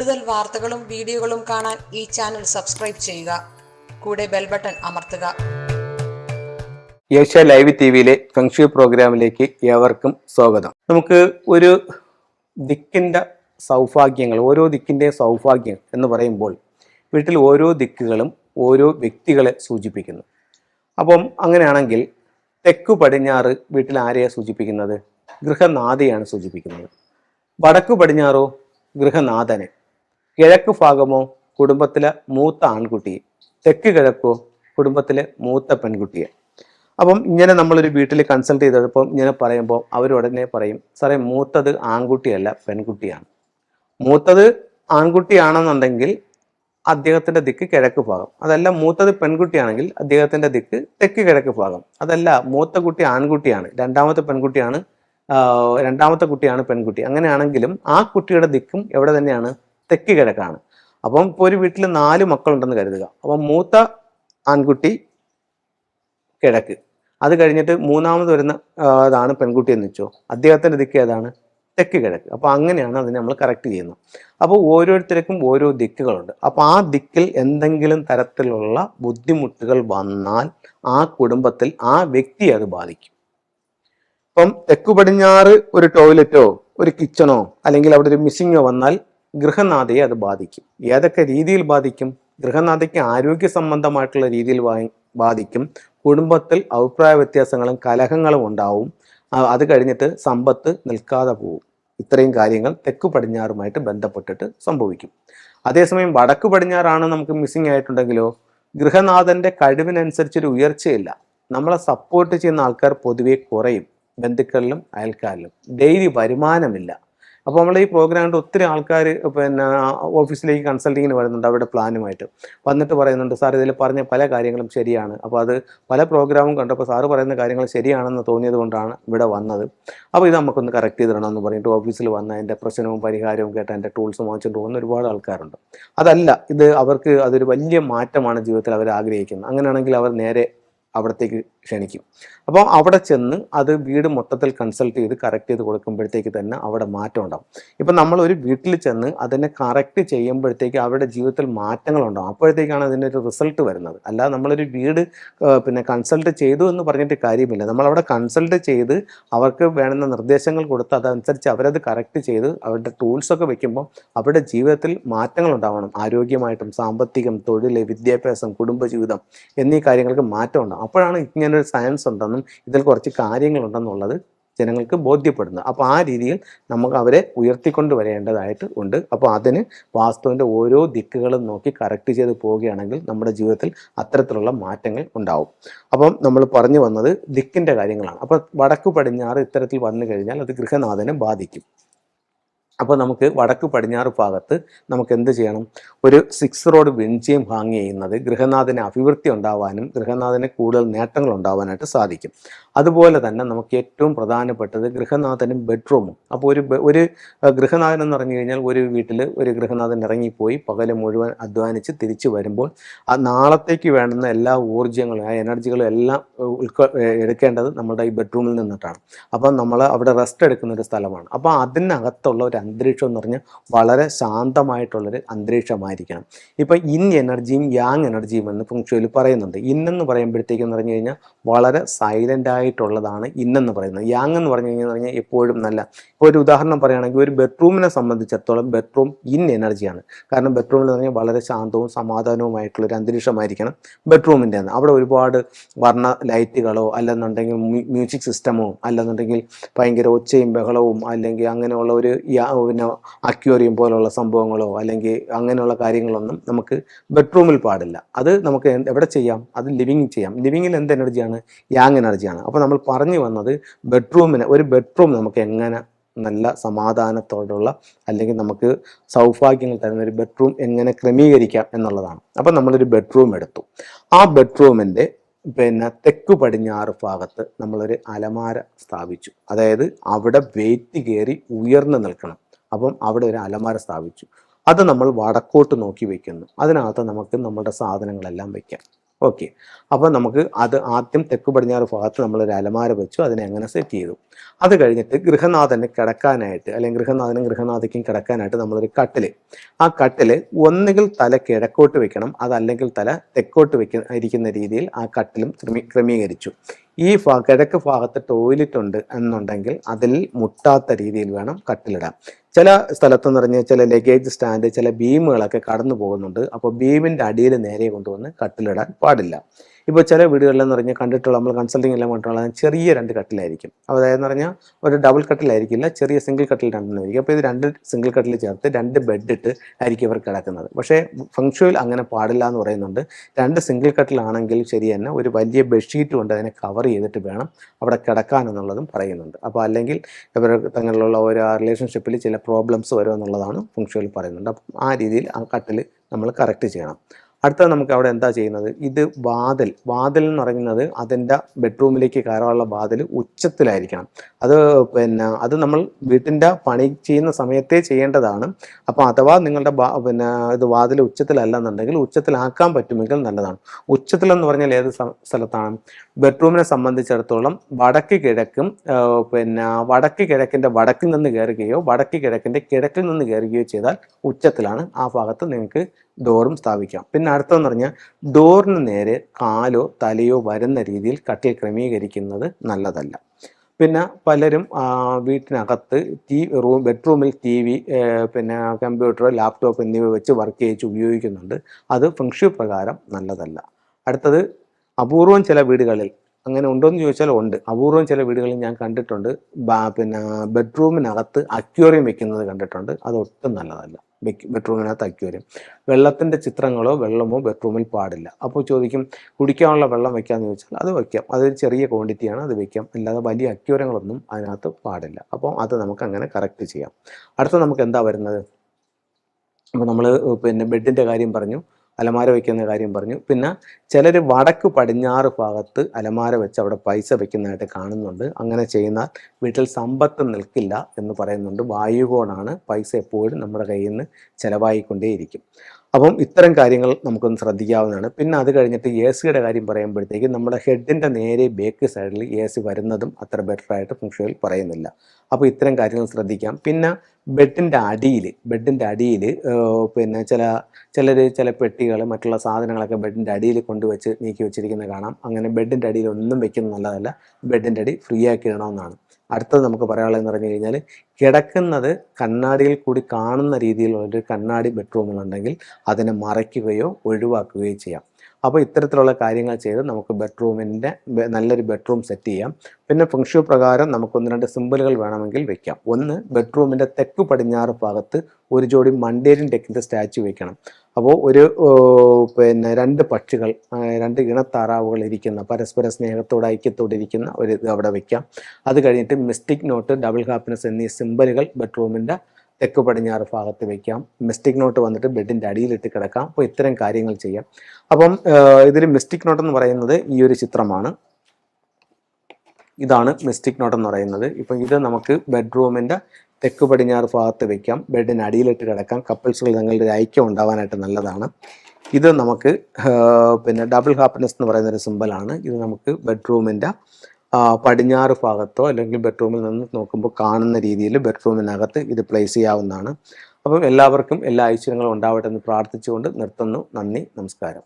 കൂടുതൽ വാർത്തകളും വീഡിയോകളും കാണാൻ ഈ ചാനൽ സബ്സ്ക്രൈബ് ചെയ്യുക. കൂടെ ബെൽ ബട്ടൺ അമർത്തുക. ഏഷ്യ ലൈവ് ടി വിയിലെ ഫെങ്ഷു പ്രോഗ്രാമിലേക്ക് ഏവർക്കും സ്വാഗതം. നമുക്ക് ഒരു ദിക്കിന്റെ സൗഭാഗ്യങ്ങൾ ഓരോ ദിക്കിന്റെ സൗഭാഗ്യം എന്ന് പറയുമ്പോൾ വീട്ടിൽ ഓരോ ദിക്കുകളും ഓരോ വ്യക്തികളെ സൂചിപ്പിക്കുന്നു. അപ്പം അങ്ങനെയാണെങ്കിൽ തെക്കു പടിഞ്ഞാറ് വീട്ടിൽ ആരെയാണ് സൂചിപ്പിക്കുന്നത്? ഗൃഹനാഥയാണ് സൂചിപ്പിക്കുന്നത്. വടക്കു പടിഞ്ഞാറോ ഗൃഹനാഥനെ? കിഴക്ക് ഭാഗമോ കുടുംബത്തിലെ മൂത്ത ആൺകുട്ടിയെ? തെക്ക് കിഴക്കോ കുടുംബത്തിലെ മൂത്ത പെൺകുട്ടിയെ? അപ്പം ഇങ്ങനെ നമ്മളൊരു വീട്ടിൽ കൺസൾട്ട് ചെയ്തപ്പോൾ ഇങ്ങനെ പറയുമ്പോൾ അവർ ഉടനെ പറയും സാറേ മൂത്തത് ആൺകുട്ടിയല്ല പെൺകുട്ടിയാണ്. മൂത്തത് ആൺകുട്ടിയാണെന്നുണ്ടെങ്കിൽ അദ്ദേഹത്തിന്റെ ദിക്ക് കിഴക്ക് ഭാഗം. അതല്ല മൂത്തത് പെൺകുട്ടിയാണെങ്കിൽ അദ്ദേഹത്തിന്റെ ദിക്ക് തെക്ക് കിഴക്ക് ഭാഗം. അതല്ല മൂത്ത കുട്ടി ആൺകുട്ടിയാണ് രണ്ടാമത്തെ പെൺകുട്ടിയാണ് രണ്ടാമത്തെ കുട്ടിയാണ് പെൺകുട്ടി. അങ്ങനെയാണെങ്കിലും ആ കുട്ടിയുടെ ദിക്കും എവിടെ തന്നെയാണ്? തെക്ക് കിഴക്കാണ് അപ്പം ഇപ്പോൾ ഒരു വീട്ടിൽ നാല് മക്കളുണ്ടെന്ന് കരുതുക. അപ്പം മൂത്ത ആൺകുട്ടി കിഴക്ക്. അത് കഴിഞ്ഞിട്ട് മൂന്നാമത് വരുന്ന അതാണ് പെൺകുട്ടി എന്ന് വെച്ചോ. അദ്ദേഹത്തിന്റെ ദിക്ക് ഏതാണ്? തെക്ക് കിഴക്ക് അപ്പോൾ അങ്ങനെയാണ് അതിനെ നമ്മൾ കറക്റ്റ് ചെയ്യുന്നത്. അപ്പോൾ ഓരോരുത്തർക്കും ഓരോ ദിക്കുകളുണ്ട്. അപ്പോൾ ആ ദിക്കിൽ എന്തെങ്കിലും തരത്തിലുള്ള ബുദ്ധിമുട്ടുകൾ വന്നാൽ ആ കുടുംബത്തിൽ ആ വ്യക്തിയെ അത് ബാധിക്കും. ഇപ്പം തെക്കു പടിഞ്ഞാറ് ഒരു ടോയ്ലറ്റോ ഒരു കിച്ചണോ അല്ലെങ്കിൽ അവിടെ ഒരു മിസ്സിങ്ങോ വന്നാൽ ഗൃഹനാഥയെ അത് ബാധിക്കും. ഏതൊക്കെ രീതിയിൽ ബാധിക്കും? ഗൃഹനാഥയ്ക്ക് ആരോഗ്യ സംബന്ധമായിട്ടുള്ള രീതിയിൽ ബാധിക്കും. കുടുംബത്തിൽ അഭിപ്രായ വ്യത്യാസങ്ങളും കലഹങ്ങളും ഉണ്ടാവും. അത് കഴിഞ്ഞിട്ട് സമ്പത്ത് നിൽക്കാതെ പോകും. ഇത്രയും കാര്യങ്ങൾ തെക്ക് പടിഞ്ഞാറുമായിട്ട് ബന്ധപ്പെട്ടിട്ട് സംഭവിക്കും. അതേസമയം വടക്ക് പടിഞ്ഞാറാണ് നമുക്ക് മിസ്സിംഗ് ആയിട്ടുണ്ടെങ്കിലോ ഗൃഹനാഥന്റെ കഴിവിനനുസരിച്ചൊരു ഉയർച്ചയില്ല. നമ്മളെ സപ്പോർട്ട് ചെയ്യുന്ന ആൾക്കാർ പൊതുവെ കുറയും. ബന്ധുക്കളിലും അയൽക്കാരിലും. ഡെയിലി വരുമാനമില്ല. അപ്പോൾ നമ്മൾ ഈ പ്രോഗ്രാം കൊണ്ട് ഒത്തിരി ആൾക്കാർ പിന്നെ ഓഫീസിലേക്ക് കൺസൾട്ടിങ്ങിന് വരുന്നുണ്ട് അവരുടെ പ്ലാനുമായിട്ട് വന്നിട്ട് പറയുന്നുണ്ട് സാർ ഇതിൽ പറഞ്ഞ പല കാര്യങ്ങളും ശരിയാണ്. അപ്പോൾ അത് പല പ്രോഗ്രാമും കണ്ടപ്പോൾ സാറ് പറയുന്ന കാര്യങ്ങൾ ശരിയാണെന്ന് തോന്നിയത് കൊണ്ടാണ് ഇവിടെ വന്നത്. അപ്പോൾ ഇത് നമുക്കൊന്ന് കറക്റ്റ് ചെയ്ത് തരണമെന്ന് പറഞ്ഞിട്ട് ഓഫീസിൽ വന്ന അതിന്റെ പ്രശ്നവും പരിഹാരവും കേട്ട് അതിന്റെ ടൂൾസും വാങ്ങിച്ചിട്ട് പോകുന്ന ഒരുപാട് ആൾക്കാരുണ്ട്. അതല്ല ഇത് അവർക്ക് അതൊരു വലിയ മാറ്റമാണ് ജീവിതത്തിൽ അവർ ആഗ്രഹിക്കുന്നത്. അങ്ങനെയാണെങ്കിൽ അവർ നേരെ അവിടത്തേക്ക് ക്ഷണിക്കും. അപ്പോൾ അവിടെ ചെന്ന് അത് വീട് മൊത്തത്തിൽ കൺസൾട്ട് ചെയ്ത് കറക്റ്റ് ചെയ്ത് കൊടുക്കുമ്പോഴത്തേക്ക് തന്നെ അവിടെ മാറ്റം ഉണ്ടാവും. ഇപ്പം നമ്മൾ ഒരു വീട്ടിൽ ചെന്ന് അതിനെ കറക്റ്റ് ചെയ്യുമ്പോഴത്തേക്ക് അവരുടെ ജീവിതത്തിൽ മാറ്റങ്ങൾ ഉണ്ടാവും. അപ്പോഴത്തേക്കാണ് അതിന്റെ ഒരു റിസൾട്ട് വരുന്നത്. അല്ലാതെ നമ്മളൊരു വീട് പിന്നെ കൺസൾട്ട് ചെയ്തു എന്ന് പറഞ്ഞിട്ട് കാര്യമില്ല. നമ്മളവിടെ കൺസൾട്ട് ചെയ്ത് അവർക്ക് വേണ്ടുന്ന നിർദ്ദേശങ്ങൾ കൊടുത്ത് അതനുസരിച്ച് അവരത് കറക്റ്റ് ചെയ്ത് അവരുടെ ടൂൾസൊക്കെ വെക്കുമ്പോൾ അവരുടെ ജീവിതത്തിൽ മാറ്റങ്ങൾ ഉണ്ടാവണം. ആരോഗ്യമായിട്ടും സാമ്പത്തികം തൊഴിൽ വിദ്യാഭ്യാസം കുടുംബജീവിതം എന്നീ കാര്യങ്ങൾക്ക് മാറ്റം ഉണ്ടാവും. അപ്പോഴാണ് ഇങ്ങനൊരു സയൻസ് ഉണ്ടെന്നും ഇതിൽ കുറച്ച് കാര്യങ്ങളുണ്ടെന്നുള്ളത് ജനങ്ങൾക്ക് ബോധ്യപ്പെടുന്നു. അപ്പോൾ ആ രീതിയിൽ നമുക്ക് അവരെ ഉയർത്തിക്കൊണ്ട് വരേണ്ടതായിട്ട് ഉണ്ട്. അപ്പോൾ അതിന് വാസ്തുവിന്റെ ഓരോ ദിക്കുകളും നോക്കി കറക്റ്റ് ചെയ്ത് പോവുകയാണെങ്കിൽ നമ്മുടെ ജീവിതത്തിൽ അത്തരത്തിലുള്ള മാറ്റങ്ങൾ ഉണ്ടാവും. അപ്പം നമ്മൾ പറഞ്ഞു വന്നത് ദിക്കിന്റെ കാര്യങ്ങളാണ്. അപ്പോൾ വടക്ക് പടിഞ്ഞാറ് ഇത്തരത്തിൽ വന്നു കഴിഞ്ഞാൽ അത് ഗൃഹനാഥനെ ബാധിക്കും. അപ്പോൾ നമുക്ക് വടക്ക് പടിഞ്ഞാറ് ഭാഗത്ത് നമുക്ക് എന്ത് ചെയ്യണം? ഒരു സിക്സ് റോഡ് വിൻചയം ഹാങ് ചെയ്യുന്നത് ഗൃഹനാഥന് അഭിവൃദ്ധി ഉണ്ടാവാനും ഗൃഹനാഥന് കൂടുതൽ നേട്ടങ്ങൾ ഉണ്ടാവാനായിട്ട് സാധിക്കും. അതുപോലെ തന്നെ നമുക്ക് ഏറ്റവും പ്രധാനപ്പെട്ടത് ഗൃഹനാഥനും ബെഡ്റൂമും അപ്പോൾ ഒരു ഒരു ഗൃഹനാഥൻ എന്ന് പറഞ്ഞു കഴിഞ്ഞാൽ ഒരു വീട്ടിൽ ഒരു ഗൃഹനാഥൻ ഇറങ്ങിപ്പോയി പകൽ മുഴുവൻ അധ്വാനിച്ച് തിരിച്ചു വരുമ്പോൾ ആ നാളത്തേക്ക് വേണ്ടുന്ന എല്ലാ ഊർജങ്ങളും ആ എനർജികളും എല്ലാം ഉൾക്കൊ എടുക്കേണ്ടത് നമ്മുടെ ഈ ബെഡ്റൂമിൽ നിന്നിട്ടാണ്. അപ്പം നമ്മൾ അവിടെ റെസ്റ്റ് എടുക്കുന്ന ഒരു സ്ഥലമാണ്. അപ്പോൾ അതിനകത്തുള്ള ഒരു അന്തരീക്ഷം എന്ന് പറഞ്ഞാൽ വളരെ ശാന്തമായിട്ടുള്ളൊരു അന്തരീക്ഷമായിരിക്കണം. ഇപ്പം ഇൻ എനർജിയും യാങ് എനർജിയും എന്ന് ഫുങ്ഷുവിൽ പറയുന്നുണ്ട്. ഇന്നെന്ന് പറയുമ്പോഴത്തേക്കും എന്ന് പറഞ്ഞു കഴിഞ്ഞാൽ വളരെ സൈലന്റ് ആയിട്ടുള്ളതാണ് ഇന്നെന്ന് പറയുന്നത്. യാങ് എന്ന് പറഞ്ഞു കഴിഞ്ഞാൽ പറഞ്ഞാൽ എപ്പോഴും നല്ല. ഇപ്പോൾ ഒരു ഉദാഹരണം പറയുകയാണെങ്കിൽ ഒരു ബെഡ്റൂമിനെ സംബന്ധിച്ചിടത്തോളം ബെഡ്റൂം ഇൻ എനർജിയാണ് കാരണം ബെഡ്റൂമിൽ എന്ന് പറഞ്ഞാൽ വളരെ ശാന്തവും സമാധാനവുമായിട്ടുള്ളൊരു അന്തരീക്ഷമായിരിക്കണം ബെഡ്റൂമിന്റെ ആണ് അവിടെ ഒരുപാട് വർണ ലൈറ്റുകളോ അല്ലെന്നുണ്ടെങ്കിൽ മ്യൂസിക് സിസ്റ്റമോ അല്ലെന്നുണ്ടെങ്കിൽ ഭയങ്കര ഒച്ചയും ബഹളവും അല്ലെങ്കിൽ അങ്ങനെയുള്ള ഒരു പിന്നെ അക്വേറിയം പോലുള്ള സംഭവങ്ങളോ അല്ലെങ്കിൽ അങ്ങനെയുള്ള കാര്യങ്ങളൊന്നും നമുക്ക് ബെഡ്റൂമിൽ പാടില്ല. അത് നമുക്ക് എവിടെ ചെയ്യാം? അത് ലിവിങ് ചെയ്യാം. ലിവിങ്ങിൽ എന്ത് എനർജിയാണ് യാങ് എനർജിയാണ് അപ്പോൾ നമ്മൾ പറഞ്ഞു വന്നത് ബെഡ്റൂമിന് ഒരു ബെഡ്റൂം നമുക്ക് എങ്ങനെ നല്ല സമാധാനത്തോടുള്ള അല്ലെങ്കിൽ നമുക്ക് സൗഭാഗ്യങ്ങൾ തരുന്ന ഒരു ബെഡ്റൂം എങ്ങനെ ക്രമീകരിക്കാം എന്നുള്ളതാണ്. അപ്പം നമ്മളൊരു ബെഡ്റൂം എടുത്തു. ആ ബെഡ്റൂമിന്റെ പിന്നെ തെക്ക് പടിഞ്ഞാറ് ഭാഗത്ത് നമ്മളൊരു അലമാര സ്ഥാപിച്ചു. അതായത് അവിടെ വെയിറ്റ് കയറി ഉയർന്നു നിൽക്കണം. അപ്പം അവിടെ ഒരു അലമാര സ്ഥാപിച്ചു. അത് നമ്മൾ വടക്കോട്ട് നോക്കി വെക്കുന്നു. അതിനകത്ത് നമുക്ക് നമ്മുടെ സാധനങ്ങളെല്ലാം വെക്കാം. ഓക്കെ. അപ്പോൾ നമുക്ക് അത് ആദ്യം തെക്ക് പടിഞ്ഞാറ് ഭാഗത്ത് നമ്മൾ ഒരു അലമാര വെച്ചു. അതിനെ അങ്ങനെ സെറ്റ് ചെയ്തു. അത് കഴിഞ്ഞിട്ട് ഗൃഹനാഥന് കിടക്കാനായിട്ട് അല്ലെങ്കിൽ ഗൃഹനാഥനും ഗൃഹനാഥയ്ക്കും കിടക്കാനായിട്ട് നമ്മളൊരു കട്ടിൽ ആ കട്ടിൽ ഒന്നുകിൽ തല കിഴക്കോട്ട് വെക്കണം. അതല്ലെങ്കിൽ തല തെക്കോട്ട് വെക്ക ഇരിക്കുന്ന രീതിയിൽ ആ കട്ടിലും ക്രമീ ക്രമീകരിച്ചു. ഈ കിഴക്ക് ഭാഗത്ത് ടോയ്ലറ്റ് ഉണ്ട് എന്നുണ്ടെങ്കിൽ അതിൽ മുട്ടാത്ത രീതിയിൽ വേണം കട്ടിലിടാൻ. ചില സ്ഥലത്ത് പറഞ്ഞാൽ ചില ലഗേജ് സ്റ്റാൻഡ് ചില ബീമുകളൊക്കെ കടന്നു പോകുന്നുണ്ട് അപ്പോൾ ബീമിന്റെ അടിയിൽ നേരെ കൊണ്ടുവന്ന് കട്ടിലിടാൻ പാടില്ല. ഇപ്പോൾ ചില വീടുകളിലെന്ന് പറഞ്ഞാൽ കണ്ടിട്ടുള്ള നമ്മൾ കൺസൾട്ടിംഗ് എല്ലാം കണ്ടിട്ടുള്ള ചെറിയ രണ്ട് കട്ടിലായിരിക്കും. അതായത് പറഞ്ഞാൽ ഒരു ഡബിൾ കട്ടിലായിരിക്കില്ല ചെറിയ സിംഗിൾ കട്ടിൽ രണ്ടെണ്ണമായിരിക്കും അപ്പോൾ ഇത് രണ്ട് സിംഗിൾ കട്ടിൽ ചേർത്ത് രണ്ട് ബെഡ് ഇട്ട് ആയിരിക്കും ഇവർ കിടക്കുന്നത്. പക്ഷേ ഫംഗ്ഷനിൽ അങ്ങനെ പാടില്ല എന്ന് പറയുന്നുണ്ട്. രണ്ട് സിംഗിൾ കട്ടിലാണെങ്കിൽ ശരി തന്നെ ഒരു വലിയ ബെഡ്ഷീറ്റ് കൊണ്ട് അതിനെ കവർ ചെയ്തിട്ട് വേണം അവിടെ കിടക്കാൻ എന്നുള്ളതും പറയുന്നുണ്ട്. അപ്പോൾ അല്ലെങ്കിൽ ഇവർ തങ്ങളിലുള്ള ഒരു റിലേഷൻഷിപ്പിൽ ചില പ്രോബ്ലംസ് വരും എന്നുള്ളതാണ് ഫംഗ്ഷനിൽ പറയുന്നുണ്ട്. അപ്പം ആ രീതിയിൽ ആ കട്ടിൽ നമ്മൾ കറക്റ്റ് ചെയ്യണം. അടുത്തത് നമുക്ക് അവിടെ എന്താ ചെയ്യുന്നത്? ഇത് വാതിൽ വാതിൽ എന്ന് പറയുന്നത് അതിന്റെ ബെഡ്റൂമിലേക്ക് കയറാനുള്ള വാതിൽ ഉച്ചത്തിലായിരിക്കണം. അത് പിന്നെ അത് നമ്മൾ വീട്ടിന്റെ പണി ചെയ്യുന്ന സമയത്തേ ചെയ്യേണ്ടതാണ്. അപ്പോൾ അഥവാ നിങ്ങളുടെ പിന്നെ ഇത് വാതിൽ ഉച്ചത്തിലല്ല എന്നുണ്ടെങ്കിൽ ഉച്ചത്തിലാക്കാൻ പറ്റുമെങ്കിൽ നല്ലതാണ്. ഉച്ചത്തിലെന്ന് പറഞ്ഞാൽ ഏത് സ്ഥലത്താണ്? ബെഡ്റൂമിനെ സംബന്ധിച്ചിടത്തോളം വടക്ക് കിഴക്കും പിന്നെ വടക്ക് കിഴക്കിന്റെ വടക്കിൽ നിന്ന് കയറുകയോ വടക്ക് കിഴക്കിന്റെ കിഴക്കിൽ നിന്ന് കയറുകയോ ചെയ്താൽ ഉച്ചത്തിലാണ്. ആ ഭാഗത്ത് നിങ്ങൾക്ക് ഡോറും സ്ഥാപിക്കാം. പിന്നെ അടുത്തതെന്ന് പറഞ്ഞാൽ ഡോറിന് നേരെ കാലോ തലയോ വരുന്ന രീതിയിൽ കട്ടിൽ ക്രമീകരിക്കുന്നത് നല്ലതല്ല. പിന്നെ പലരും വീട്ടിനകത്ത് ടി റൂം ബെഡ്റൂമിൽ ടി വി പിന്നെ കമ്പ്യൂട്ടർ ലാപ്ടോപ്പ് എന്നിവ വെച്ച് വർക്ക് ചെയ്ച്ച് ഉപയോഗിക്കുന്നുണ്ട്. അത് ഫംഗ്ഷു പ്രകാരം നല്ലതല്ല. അടുത്തത് അപൂർവം ചില വീടുകളിൽ അങ്ങനെ ഉണ്ടോ എന്ന് ചോദിച്ചാൽ ഉണ്ട്. അപൂർവം ചില വീടുകളിൽ ഞാൻ കണ്ടിട്ടുണ്ട്. പിന്നെ ബെഡ്റൂമിനകത്ത് അക്വേറിയം വെക്കുന്നത് കണ്ടിട്ടുണ്ട്. അത് ഒട്ടും നല്ലതല്ല. ബെക്ക് അക്കി വരും. വെള്ളത്തിന്റെ ചിത്രങ്ങളോ വെള്ളമോ ബെഡ്റൂമിൽ പാടില്ല. അപ്പോൾ ചോദിക്കും കുടിക്കാനുള്ള വെള്ളം വെക്കാമെന്ന് ചോദിച്ചാൽ അത് വയ്ക്കാം അതൊരു ചെറിയ ക്വാണ്ടിറ്റിയാണ് അത് വയ്ക്കാം അല്ലാതെ വലിയ അക്യൂരങ്ങളൊന്നും അതിനകത്ത് പാടില്ല. അപ്പോൾ അത് നമുക്ക് അങ്ങനെ കറക്റ്റ് ചെയ്യാം. അടുത്ത നമുക്ക് എന്താ വരുന്നത്? അപ്പോൾ നമ്മൾ പിന്നെ ബെഡിന്റെ കാര്യം പറഞ്ഞു. അലമാര വയ്ക്കുന്ന കാര്യം പറഞ്ഞു. പിന്നെ ചിലർ വടക്ക് പടിഞ്ഞാറ് ഭാഗത്ത് അലമാര വെച്ച് അവിടെ പൈസ വയ്ക്കുന്നതായിട്ട് കാണുന്നുണ്ട്. അങ്ങനെ ചെയ്യുന്നാൽ വീട്ടിൽ സമ്പത്ത് നിൽക്കില്ല എന്ന് പറയുന്നുണ്ട്. വായുകോണാണ് പൈസ എപ്പോഴും നമ്മുടെ കയ്യിൽ നിന്ന് ചിലവായിക്കൊണ്ടേയിരിക്കും. അപ്പം ഇത്തരം കാര്യങ്ങൾ നമുക്കൊന്ന് ശ്രദ്ധിക്കാവുന്നതാണ്. പിന്നെ അത് കഴിഞ്ഞിട്ട് എ സിയുടെ കാര്യം പറയുമ്പോഴത്തേക്കും നമ്മുടെ ഹെഡിന്റെ നേരെ ബേക്ക് സൈഡിൽ എ സി വരുന്നതും അത്ര ബെറ്ററായിട്ട് ഫംഗ്ഷനിൽ പറയുന്നില്ല. അപ്പോൾ ഇത്തരം കാര്യങ്ങൾ ശ്രദ്ധിക്കാം. പിന്നെ ബെഡിന്റെ അടിയിൽ ബെഡിന്റെ അടിയിൽ പിന്നെ ചില ചിലർ ചില പെട്ടികൾ മറ്റുള്ള സാധനങ്ങളൊക്കെ ബെഡിന്റെ അടിയിൽ കൊണ്ടുവച്ച് നീക്കി വെച്ചിരിക്കുന്നത് കാണാം. അങ്ങനെ ബെഡിന്റെ അടിയിൽ ഒന്നും വെക്കുന്നത് നല്ലതല്ല. ബെഡിന്റെ അടി ഫ്രീ ആക്കി ഇടണമെന്നാണ്. അടുത്തത് നമുക്ക് പറയാനുള്ളതെന്ന് പറഞ്ഞു കഴിഞ്ഞാൽ കിടക്കുന്നത് കണ്ണാടിയിൽ കൂടി കാണുന്ന രീതിയിലുള്ള ഒരു കണ്ണാടി ബെഡ്റൂമുകളുണ്ടെങ്കിൽ അതിനെ മറയ്ക്കുകയോ ഒഴിവാക്കുകയോ ചെയ്യാം. അപ്പോൾ ഇത്തരത്തിലുള്ള കാര്യങ്ങൾ ചെയ്ത് നമുക്ക് ബെഡ്റൂമിന്റെ നല്ലൊരു ബെഡ്റൂം സെറ്റ് ചെയ്യാം. പിന്നെ ഫംഗ്ഷൻ പ്രകാരം നമുക്ക് ഒന്ന് രണ്ട് സിമ്പിളുകൾ വേണമെങ്കിൽ വെക്കാം. ഒന്ന് ബെഡ്റൂമിന്റെ തെക്ക് പടിഞ്ഞാറ് ഭാഗത്ത് ഒരു ജോഡി മണ്ടേരിയൻ ടെക്കിന്റെ സ്റ്റാച്ചു വെക്കണം. അപ്പോൾ ഒരു പിന്നെ രണ്ട് പക്ഷികൾ രണ്ട് ഇണത്താറാവുകൾ ഇരിക്കുന്ന പരസ്പര സ്നേഹത്തോട് ഐക്യത്തോടെ ഇരിക്കുന്ന ഒരു ഇത് അവിടെ വയ്ക്കാം അത് കഴിഞ്ഞിട്ട് മിസ്റ്റിക് നോട്ട് ഡബിൾ ഹാപ്പിനെസ് എന്നീ സിമ്പലുകൾ ബെഡ്റൂമിന്റെ തെക്ക് പടിഞ്ഞാറ് ഭാഗത്ത് വെക്കാം. മിസ്റ്റിക് നോട്ട് വന്നിട്ട് ബെഡിന്റെ അടിയിലിട്ട് കിടക്കാം. അപ്പോൾ ഇത്തരം കാര്യങ്ങൾ ചെയ്യാം. അപ്പം ഇതിൽ മിസ്റ്റിക് നോട്ട് എന്ന് പറയുന്നത് ഈ ഒരു ചിത്രമാണ്. ഇതാണ് മിസ്റ്റിക് നോട്ട് എന്ന് പറയുന്നത്. ഇപ്പം ഇത് നമുക്ക് ബെഡ്റൂമിന്റെ തെക്ക് പടിഞ്ഞാറ് ഭാഗത്ത് വെക്കാം. ബെഡിന് അടിയിലിട്ട് കിടക്കാം. കപ്പിൾസുകൾ തങ്ങളുടെ ഒരു ഐക്യം ഉണ്ടാവാനായിട്ട് നല്ലതാണ്. ഇത് നമുക്ക് പിന്നെ ഡബിൾ ഹാപ്പിനെസ് എന്ന് പറയുന്ന ഒരു സിമ്പലാണ് ഇത് നമുക്ക് ബെഡ്റൂമിന്റെ പടിഞ്ഞാറ് ഭാഗത്തോ അല്ലെങ്കിൽ ബെഡ്റൂമിൽ നിന്ന് നോക്കുമ്പോൾ കാണുന്ന രീതിയിൽ ബെഡ്റൂമിനകത്ത് ഇത് പ്ലേസ് ചെയ്യാവുന്നതാണ്. അപ്പം എല്ലാവർക്കും എല്ലാ ഐശ്വര്യങ്ങളും ഉണ്ടാവട്ടെ എന്ന് പ്രാർത്ഥിച്ചുകൊണ്ട് നിർത്തുന്നു. നന്ദി നമസ്കാരം.